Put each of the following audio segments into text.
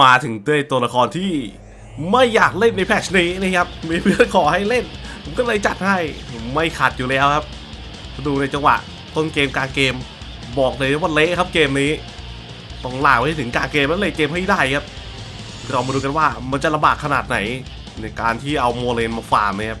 มาถึงด้วยตัวละครที่ไม่อยากเล่นในแพทชนี้นะครับ มีเพื่อนขอให้เล่น ผมก็เลยจัดให้ไม่ขัดอยู่แล้วครับ ดูในจังหวะต้นเกมกลางเกม บอกเลยว่าเละครับเกมนี้ต้องลากไว้ถึงกลางเกมแล้วเลยเกมให้ได้ครับเรามาดูกันว่ามันจะลำบากขนาดไหนในการที่เอาโมเลนมาฟาร์มนะครับ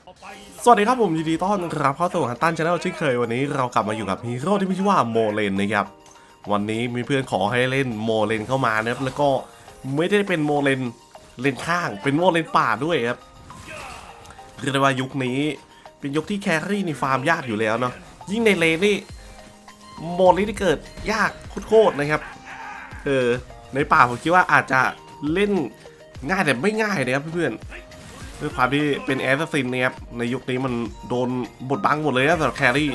สวัสดีครับผมยินดีต้อนรับเข้าสู่ฮันตันชาแนลเช่นเคยวันนี้เรากลับมาอยู่กับฮีโร่ที่มีชื่อว่าโมเลนนะครับวันนี้มีเพื่อนขอให้เล่นโมเลนเข้ามานะครับแล้วก็ไม่ได้เป็นโมเลนเลนข้างเป็นโมเลนป่าด้วยครับเรียกว่ายุคนี้เป็นยุคที่แครี่ในฟาร์มยากอยู่แล้วเนาะยิ่งในเลนนี่โมเลนที่เกิดยากโคตรๆนะครับเออในป่าผมคิดว่าอาจจะเล่นง่ายแต่ไม่ง่ายนะครับเพื่อนๆ ด้วยความที่เป็นแอสซินเนี่ยครับในยุคนี้มันโดนบดบังหมดเลยนะสำหรับแครี่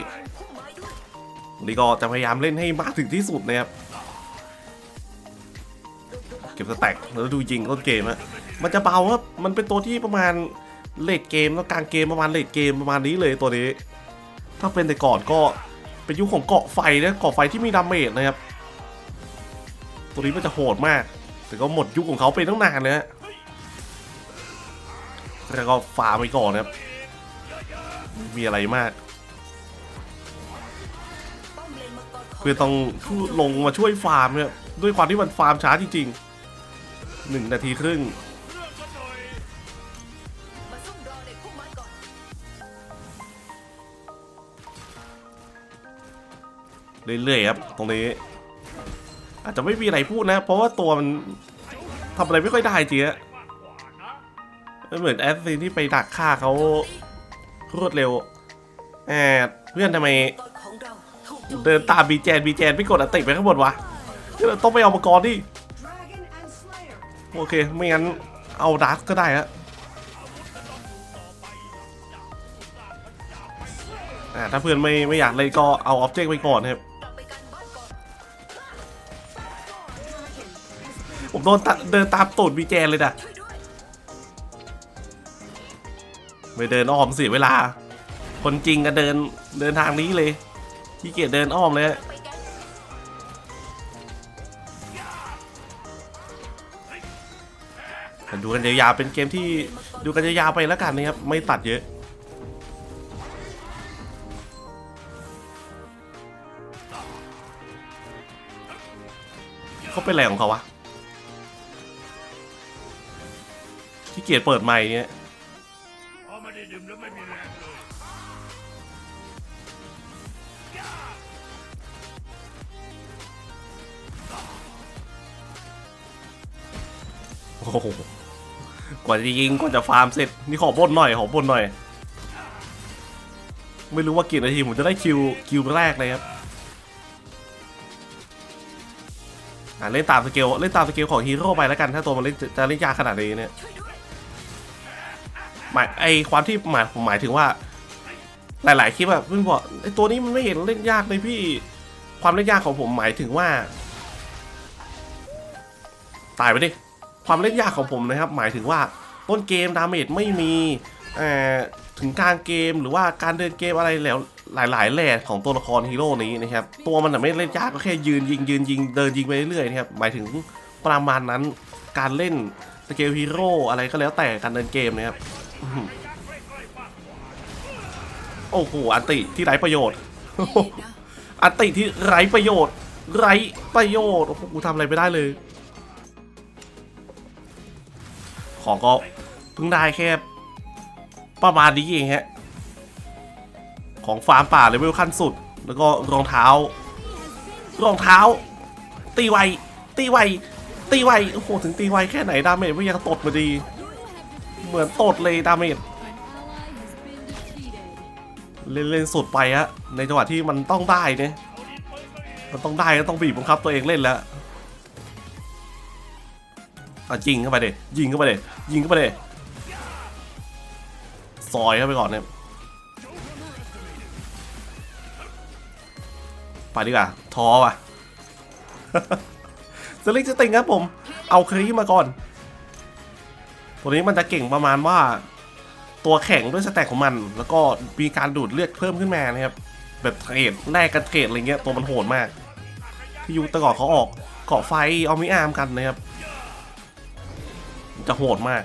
วันนี่ก็จะพยายามเล่นให้มากถึงที่สุดนะครับเก็บสแต็กแล้วดูยิงต้นเกมอะมันจะเบาครับมันเป็นตัวที่ประมาณเลดเกมแล้วกลางเกมประมาณเลดเกมประมาณนี้เลยตัวนี้ ถ้าเป็นแต่ก่อนก็เป็นยุคของเกาะไฟนะเกาะไฟที่มีดาเมจนะครับ ตัวนี้มันจะโหดมาก แต่ก็หมดยุคของเขาไปตั้งนานเลยฮะ แล้วก็ฟาร์มไปก่อนครับม่มีอะไรมาก คือต้องลงมาช่วยฟาร์มเนี่ยด้วยความที่มันฟาร์มช้าจริงๆหนึ่งนาทีครึ่งเรื่อยๆครับตรงนี้ อาจจะไม่มีอะไรพูดนะ เพราะว่าตัวมันทำอะไรไม่ค่อยได้จริงอะ ไม่เหมือนแอสซินที่ไปดักฆ่าเขารวดเร็วแอบเพื่อนทำไม เดินตามบีแจนบีแจนไม่กดอันติไปข้างบนวะต้องไปเอามังกรณ์ดิโอเค ไม่งั้นเอาดักก็ได้ฮะถ้าเพื่อนไม่ไม่อยากเล่นก็เอาออบเจกต์ไปก่อนครับ ผมโดนเดินตามตูดบีแจนเลยนะ ไม่เดินอ้อมเสียเวลา คนจริงก็เดินเดินทางนี้เลยขี้เกียจเดินอ้อมเลยดูกันยาวๆเป็นเกมที่ดูกันยาวๆไปแล้วกันนะครับ ไม่ตัดเยอะเขาเป็นอะไรของเขาวะขี้เกียจเปิดไมค์เนี่ย ดื่มแล้วไม่มีแรงเลยโอ้โหกว่าจะยิงกว่าจะฟาร์มเสร็จ นี่ขอบนหน่อยขอบนหน่อย ไม่รู้ว่ากี่นาทีผมจะได้คิวคิวแรกเลยครับอะเล่นตามสเกลเล่นตามสเกลของฮีโร่ไปแล้วกัน ถ้าตัวมันเล่นจะเล่นยากขนาดนี้เนี่ย หมายไอความที่หมายผมหมายถึงว่า หลาย ๆ คลิปอะเพิ่งบอกไอตัวนี้มันไม่เห็นเล่นยากเลยพี่ ความเล่นยากของผมหมายถึงว่า ตายไปดิความเล่นยากของผมนะครับ หมายถึงว่าต้นเกมดาเมจไม่มีเอ่อถึงกลางเกมหรือว่าการเดินเกมอะไรแล้วหลาย ๆแหล่ของตัวละครฮีโร่นี้นะครับ ตัวมันไม่เล่นยากก็แค่ยืนยิงยืนยิงเดินยิงไปเรื่อยๆนะครับหมายถึงประมาณนั้นการเล่นสเกลฮีโร่อะไรก็แล้วแต่การเดินเกมนะครับ โอ้โหอันติที่ไร้ประโยชน์อันติที่ไร้ประโยชน์ ไร้ประโยชน์โอ้โหกูทำอะไรไม่ได้เลย ของก็เพิ่งได้แค่ ประมาณนี้เองฮะ ของฟาร์มป่าเลเวลขั้นสุด แล้วก็รองเท้ารองเท้า ตีไวตีไวตีไวโอ้โหถึงตีไวแค่ไหนดาเมจก็ยังตดมาดี มือนตดเลยดาเมจเล่นเล่นสุดไปฮะในจังหวะที่มันต้องได้เนี่ยมันต้องได้ก็ต้องบีบบังคับตัวเองเล่นแล้วอะยิงเข้าไปเด็ยิงเข้าไปเด็ยิงเข้าไปเด็ซอยเข้าไปก่อนเนี่ยไปดีกว่าท้อว่ะสลิกจะติงครับผม เอาครีมาก่อน ตัวนี้มันจะเก่งประมาณว่าตัวแข็งด้วยสแต็กของมัน แล้วก็มีการดูดเลือดเพิ่มขึ้นมานะครับ แบบเทรดแลกกันเทรดอะไรเงี้ยตัวมันโหดมากที่ยุคตะกอนเขาออกเกาะไฟเอาม่อาร์มกันนะครับ จะโหดมาก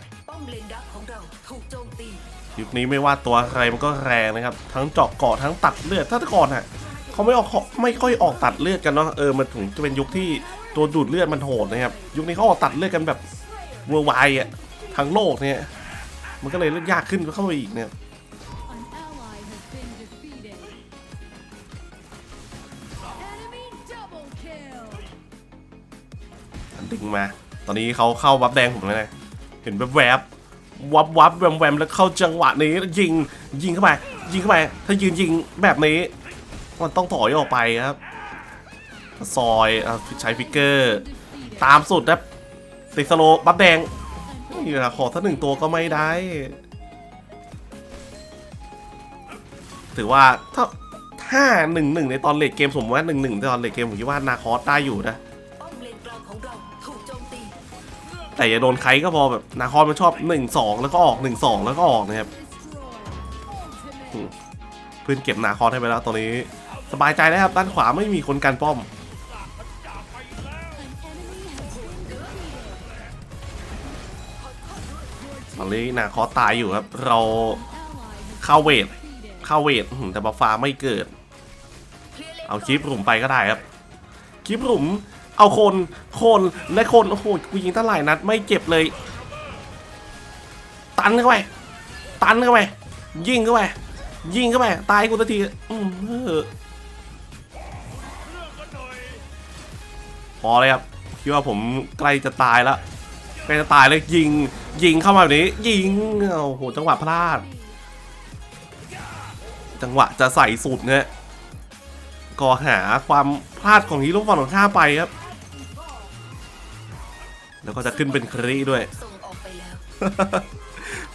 ยุคนี้ไม่ว่าตัวอะไรมันก็แรงนะครับ ทั้งเจาะเกาะทั้งตัดเลือดถ้าแต่ก่อนอะเขาไม่ออกไม่ค่อยออกตัดเลือดกันเนาะเออมันถึงจะเป็นยุคที่ตัวดูดเลือดมันโหดนะครับ ยุคนี้เขาออกตัดเลือดกันแบบเวอร์ไวอะ ทั้งโลกเนี่ย มันก็เลยเล่นยากขึ้นเข้าไปอีกเนี่ยดึงมา ตอนนี้เขาเข้าวับแดงผมเลยนะเห็นแวบๆวับวับแวมแวมแล้วเข้าจังหวะนี้ยิงยิงเข้าไปยิงเข้าไปถ้ายืนยิงแบบนี้ มันต้องถอยออกไปครับ ซอยอใช้ฟิกเกอร์ ตามสุดนะติดสโลบัฟแดง นี่นะขอสักหนึ่งตัวก็ไม่ได้ ถือว่าถ้าถ้าหนึ่งหนึ่งในตอนเลดเกมสมมติว่าหนึ่งหนึ่งในตอนเลดเกมผมคิดว่านาคอสได้อยู่นะแต่อย่าโดนใครก็พอแบบนาคอสมันชอบหนึ่งสองแล้วก็ออกหนึ่งสองแล้วก็ออกนะครับเพื่อนเก็บนาคอสให้ไปแล้วตอนนี้ สบายใจนะครับด้านขวาไม่มีคนกันป้อม defeated. ตอนนี้นาคอตายอยู่ครับ เราเข้าเวทเข้าเวทแต่บัฟฟ้าไม่เกิด เอาคลิปหลุมไปก็ได้ครับคลิปหลุมเอาคนคนและคนโอ้โหกูยิงตั้งหลายนัดไม่เจ็บเลย ตันเข้าไปตันเข้าไปยิงเข้าไปยิงเข้าไปตายกูทันทีอืมเออพอเลยครับคิดว่าผมใกล้จะตายแล้วใกล้จะตายเลยยิง ยิงเข้ามาแบบนี้ ยิงโอ้โหจังหวะพลาด จังหวะจะใส่สุดเนี่ยก็หาความพลาดของฮีโร่ฝั่งตรงข้าไปครับ แล้วก็จะขึ้นเป็นครีด้วย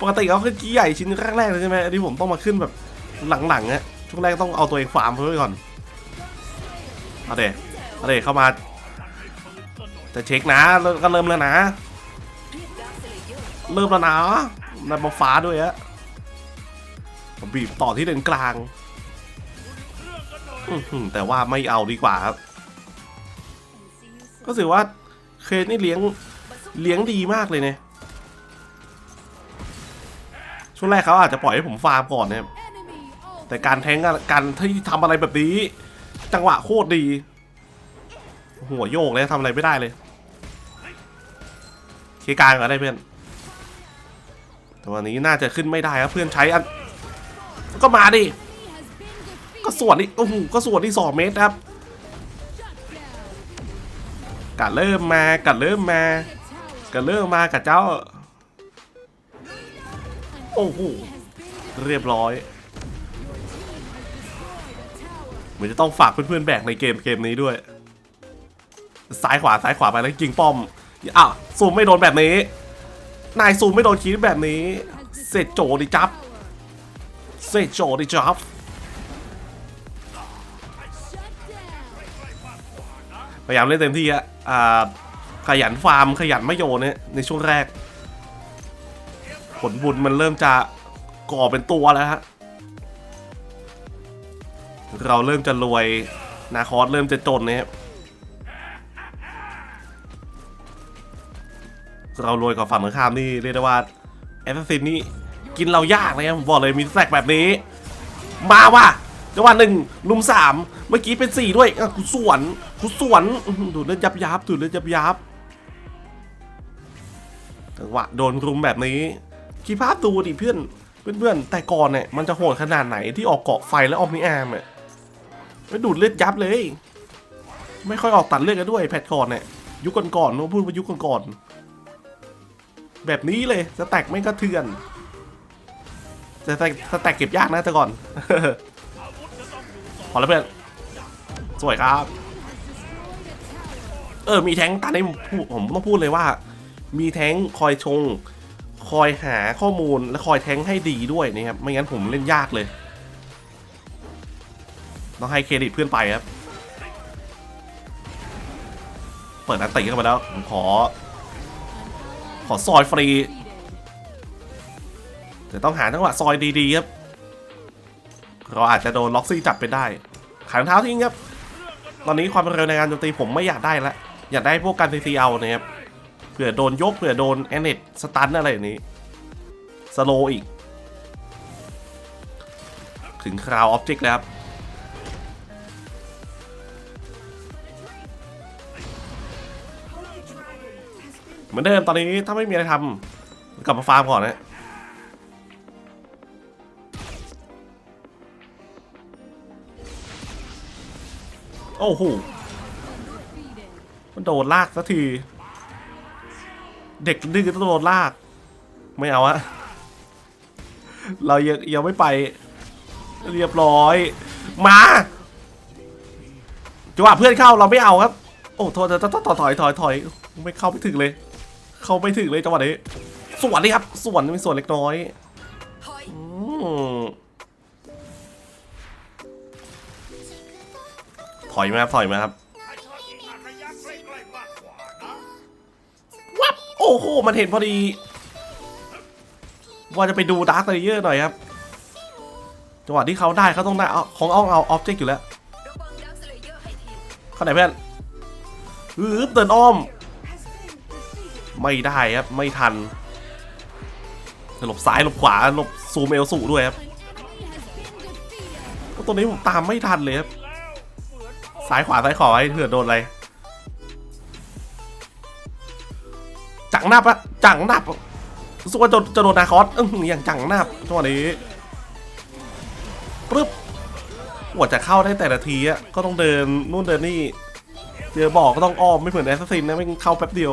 ปกติเขาขึ้นกี้ใหญ่ชิ้นแรกๆเลยใช่ไหมอันนี้ผมต้องมาขึ้นแบบหลังๆอะช่วงแรกต้องเอาตัวเองฟาร์มเพื่อไว้ก่อนเอาเดเอาเดเข้ามา จะเช็คนะก็เริ่มแล้วนะ เริ่มแล้วนะนันมาฟ้าด้วยอะผมบีบต่อที่เลนกลาง แต่ว่าไม่เอาดีกว่าครับ ก็ถือว่าเคสนี่เลี้ยงเลี้ยงดีมากเลยเนี่ย ช่วงแรกเขาอาจจะปล่อยให้ผมฟาร์มก่อนนะครับแต่การแทงการที่ทำอะไรแบบนี้ จังหวะโคตรดี หัวโยกเลยทำอะไรไม่ได้เลยเคลียร์กลางก็ได้เพื่อน แต่วันนี้น่าจะขึ้นไม่ได้ครับเพื่อนใช้อันก็มาดิก็ส่วนนี่โอ้โหก็ส่วนที่สองเมตรครับกัดเริ่มมากัดเริ่มมากัดเริ่มมากับเจ้า โอ้โหเรียบร้อยเหมือนจะต้องฝากเพื่อนๆแบกในเกมเกมนี้ด้วยซ้ายขวาซ้ายขวาไปแล้วยิงป้อมอ้าวซูมไม่โดนแบบนี้ นายซูมไม่โดนคีดแบบนี้ เสร็จโจดิจับ เสร็จโจดิจับ พยายามเล่นเต็มที่อะอ่าขยันฟาร์มขยันไม่โยนเนี่ยในช่วงแรก ผลบุญมันเริ่มจะก่อเป็นตัวแล้วฮะ เราเริ่มจะรวยนาคอสเริ่มจะจนเนี่ย เรารวยกว่าฝั่งตรงข้ามนี่เรียกได้ว่าแอสซัสซินนี่กินเรายากเลยครับผมบอกเลยมีแทรกแบบนี้ มาว่ะจังหวะหนึ่งลุมสามเมื่อกี้เป็นสี่ด้วยกูสวนกูสวนดูดเลือดยับยับดูดเลือดยับยับจังหวะโดนรุมแบบนี้คิดภาพดูดิเพื่อนเพื่อนเพื่อนๆแต่ก่อนเนี่ยมันจะโหดขนาดไหนที่ออกเกาะไฟแล้วออมนิอาร์มอะไม่ดูดเลือดยับเลย ไม่ค่อยออกตัดเลือดกันด้วยแพทก่อนเนี่ยยุคก่อนๆนู้พูดว่ายุคก่อนๆ แบบนี้เลยสแต็กไม่กระเทือนสแต็กสแต็กเก็บยากนะแต่ก่อนพอแล้วเพื่อนสวยครับ เออมีแท้งตอนนี้ผมพูดผมต้องพูดเลยว่า มีแท้งคอยชง คอยหาข้อมูลและคอยแท้งให้ดีด้วยนะครับไม่งั้นผมเล่นยากเลยต้องให้เครดิตเพื่อนไปครับ เปิดอันติเข้ามาแล้วผมขอ ขอซอยฟรีแต่ต้องหาจังหวะซอยดีๆครับ เราอาจจะโดนล็อกซี่จับไปได้ ขันเท้าทิ้งครับ ตอนนี้ความเร็วในการโจมตีผมไม่อยากได้ละ อยากได้พวกการซีซีเอานะครับ เผื่อโดนยกเผื่อโดนแอนเนตสตันอะไรอย่างนี้ สโลอีก ถึงคราวออบเจกต์แล้วครับ มือนเดิมตอนนี้ถ้าไม่มีอะไรทำกลับมาฟาร์มก่อนนะโอ้โหมันโดนลากสักที เด็กดื้อต้องโดนลาก ไม่เอาอะเรายังยังไม่ไป เรียบร้อย มาจังหวะเพื่อนเข้าเราไม่เอาครับ โอ้โทษต้องถอยถอยถอยไม่เข้าไม่ถึงเลย เขาไม่ถึงเลยจังหวะนี้สวนนี่ครับสวนมีส่วนเล็กน้อยถอยอืมถอยมาครับถอยมาครับวับโอ้โหมันเห็นพอดี ว่าจะไปดูดาร์คเลเยอร์หน่อยครับจังหวะที่เขาได้เขาต้องได้เอาของเอาเอาออบเจกต์อยู่แล้วเลเยอร์ให้ทีมเข้าไหนเพื่อนอือเดินอ้อม ไม่ได้ครับไม่ทันหลบซ้ายหลบขวาหลบซูมเอลสูด้วยครับตัวนี้ผมตามไม่ทันเลยครับซ้ายขวาซ้ายขวาให้เถื่อโดนอะไรจังหนับอะจังหนับรู้สึกว่าจะจะโดนนาคอสอือย่างจังหนับจังหวะนี้ปึ๊บกว่าจะเข้าได้แต่ละทีอะก็ต้องเดินนู่นเดินนี่เจอบอกก็ต้องอ้อมไม่เหมือนแอสซินนะไม่เข้าแป๊บเดียว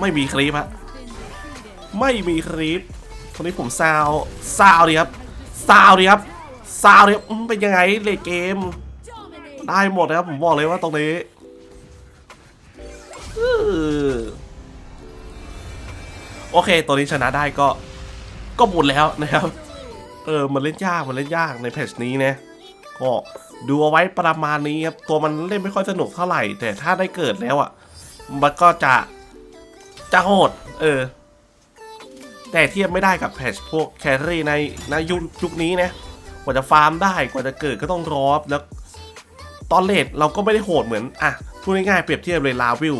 ไม่มีคลิปฮะไม่มีคลิปคนนี้ผมซาวซาวดีครับซาวดีครับซาวดีครับอืมเป็นยังไงเลเกม ได้หมดนะครับผมบอกเลยว่าตรงนี้โอเค ตัวนี้ชนะได้ก็ ก็บุญแล้วนะครับ เออ มันเล่นยาก มันเล่นยากในเพจนี้นะ ก็ดูเอาไว้ประมาณนี้ครับ ตัวมันเล่นไม่ค่อยสนุกเท่าไหร่ แต่ถ้าได้เกิดแล้วอะ มันก็จะ จะโหด เออ แต่เทียบไม่ได้กับแพชพวกแครี่ในในยุคยุคนี้นะ กว่าจะฟาร์มได้กว่าจะเกิดก็ต้องรอบแล้ว ตอนเลทเราก็ไม่ได้โหดเหมือน อะ พูดง่ายๆเปรียบเทียบเลยลาวิล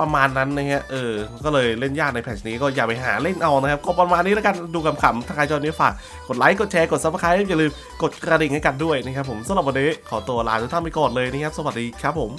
ประมาณนั้นนะฮะ เออ ก็เลยเล่นยากในแพทชนี้ก็อย่าไปหาเล่นเอานะครับ ก็ประมาณนี้แล้วกันดูขำๆถ้าใครชอบนี้ฝากกดไลค์ กดแชร์ กดซับสไครต์อย่าลืมกดกระดิ่งให้กันด้วยนะครับผมสำหรับวันนี้ขอตัวลาทุกท่านไปก่อนเลยนะครับ สวัสดีครับผม